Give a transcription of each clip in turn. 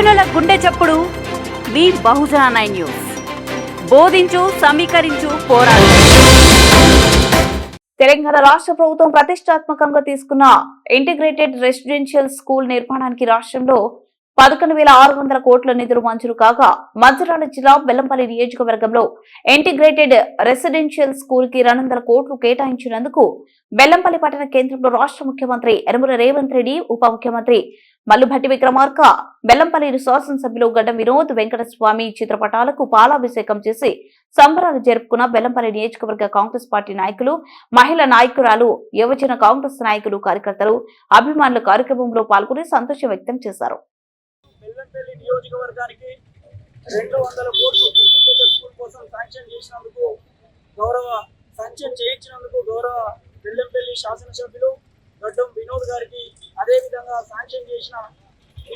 ఎప్పుడు మీ బహుజన nine news. బోధించు సమీకరించు పోరాడు. తెలంగాణ రాష్ట్ర ప్రభుత్వం ప్రతిష్టాత్మకంగా తీసుకున్న ఇంటిగ్రేటెడ్ రెసిడెన్షియల్ స్కూల్ నిర్మాణానికి రాష్ట్రంలో పదకొండు వేల ఆరు వందల కోట్ల నిధులు మంజూరు కాగా మంచిర్యాల జిల్లా బెల్లంపల్లి నియోజకవర్గంలో ఇంటిగ్రేటెడ్ రెసిడెన్షియల్ స్కూల్కి రెండు వందల కోట్లు కేటాయించినందుకు బెల్లంపల్లి పట్టణ కేంద్రంలో రాష్ట్ర ముఖ్యమంత్రి యనమల రేవంత్ రెడ్డి ఉప ముఖ్యమంత్రి మల్లుభట్టి విక్రమార్క బెల్లంపల్లి శాసనసభ్యులు గడ్డ వినోద్ వెంకటస్వామి చిత్రపటాలకు పాలాభిషేకం చేసి సంబరాలు జరుపుకున్న బెల్లంపల్లి నియోజకవర్గ కాంగ్రెస్ పార్టీ నాయకులు మహిళా నాయకురాలు యువజన కాంగ్రెస్ నాయకులు కార్యకర్తలు అభిమానుల కార్యక్రమంలో పాల్గొని సంతోషం వ్యక్తం చేశారు. బెల్లంపల్లి నియోజకవర్గానికి రెండు వందల కోట్లు ఇంటిగ్రేటెడ్ స్కూల్ కోసం శాంక్షన్ చేసినందుకు గౌరవ శాంక్షన్ చేయించినందుకు గౌరవ బెల్లంపల్లి శాసనసభ్యులు గడ్డం వినోద్ గారికి అదేవిధంగా శాంక్షన్ చేసిన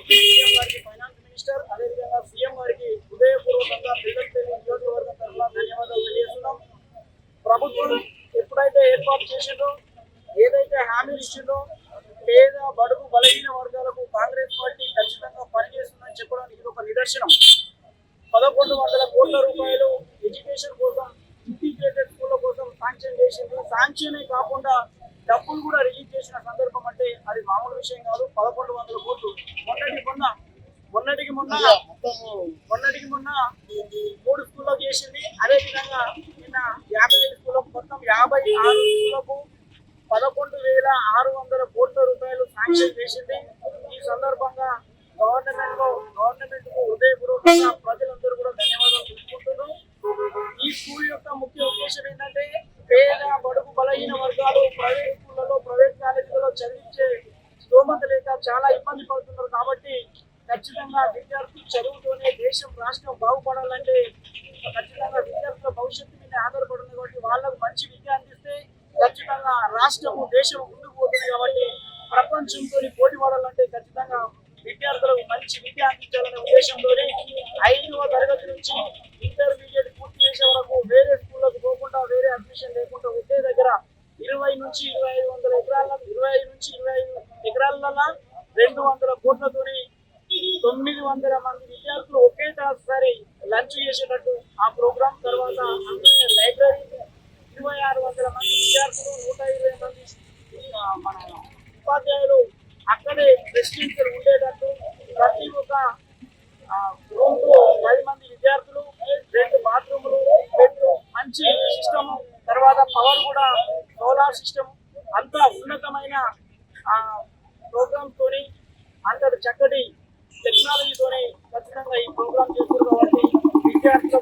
సీఎం గారికి ఫైనాన్స్ మినిస్టర్ అదేవిధంగా సీఎం గారికి హృదయపూర్వకంగా బెల్లంపల్లి నియోజకవర్గం తరఫున ధన్యవాదాలు తెలియజేస్తున్నాం. ప్రభుత్వం ఎప్పుడైతే ఏర్పాటు చేసిందో ఏదైతే హామీలు ఇచ్చిందో పేద బడుగు బలహీన వర్గాలకు కాంగ్రెస్ పార్టీ ఖచ్చితంగా పనిచేస్తుందని చెప్పడానికి ఇది ఒక నిదర్శనం. పదకొండు వందల కోట్ల రూపాయలు ఎడ్యుకేషన్ కోసం ఇంటిగ్రేటెడ్ స్కూళ్ళ కోసం శాంక్షన్ చేసింది శాంక్షనే కాకుండా డబ్బులు కూడా రిలీజ్ చేసిన సందర్భం అంటే అది మామూలు విషయం కాదు. పదకొండు వందల కోట్లు మొన్నటి మొన్న మొన్నటికి మొన్న మొన్నటికి మొన్న మూడు స్కూల్లో చేసింది. అదే విధంగా నిన్న యాభై ఐదు స్కూళ్ళకు మొత్తం యాభై ఆరు స్కూళ్ళకు పదకొండు వేల ఆరు వందల కోట్ల రూపాయలు శాంక్షన్ చేసింది. ఈ సందర్భంగా గవర్నమెంట్ గవర్నమెంట్కు హృదయపూర్వకంగా ప్రజలందరూ కూడా ధన్యవాదాలు తెలుపుకుంటున్నారు ఈ స్కూల్ యొక్క ముఖ్య ఉద్దేశం ఏంటంటే పేద బడుగు బలహీన వర్గాలు ప్రైవేట్ స్కూళ్ళలో ప్రైవేట్ కాలేజీలలో చదివించే స్తోమత లేక చాలా ఇబ్బంది పడుతున్నారు కాబట్టి ఖచ్చితంగా విద్యార్థులు చదువుతోనే దేశం రాష్ట్రం బాగుపడాలంటే ఖచ్చితంగా విద్యార్థుల భవిష్యత్తు మీద ఆధారపడి ఉంది కాబట్టి వాళ్ళకు మంచి విద్య అందిస్తే ఖచ్చితంగా రాష్ట్రము దేశం ముందుకు పోతుంది కాబట్టి ప్రపంచంతో పోటీ పడాలంటే ఖచ్చితంగా విద్యార్థులకు మంచి విద్య అందించాలనే ఉద్దేశంతో ఐదవ తరగతి నుంచి ఇంటర్మీడియట్ పూర్తి చేసే వరకు వేరే స్కూళ్ళకు పోకుండా వేరే అడ్మిషన్ లేకుండా ఒకే దగ్గర ఇరవై నుంచి ఇరవై ఐదు వందల ఎకరాల ఇరవై ఐదు నుంచి ఇరవై ఐదు ఎకరాల రెండు వందల కోట్లతోని తొమ్మిది వందల మంది విద్యార్థులు ఒకేసారి లంచ్ చేసేటట్టు ఆ ప్రోగ్రామ్ తర్వాత అందులో లైబ్రరీ ఇరవై ఆరు వందల మంది విద్యార్థులు నూట ఇరవై మంది మన ఉపాధ్యాయులు అక్కడే రెసిడెన్షియల్ ఉండేటట్టు ప్రతి ఒక్క రూమ్లో పది మంది విద్యార్థులు రెండు బాత్రూములు రెండు మంచి సిస్టమ్ తర్వాత పవర్ కూడా సోలార్ సిస్టమ్ అంత ఉన్నతమైన ప్రోగ్రామ్తోని అంతటి చక్కటి టెక్నాలజీతోని ఖచ్చితంగా ఈ ప్రోగ్రామ్ చేస్తున్న కాబట్టి విద్యార్థులకు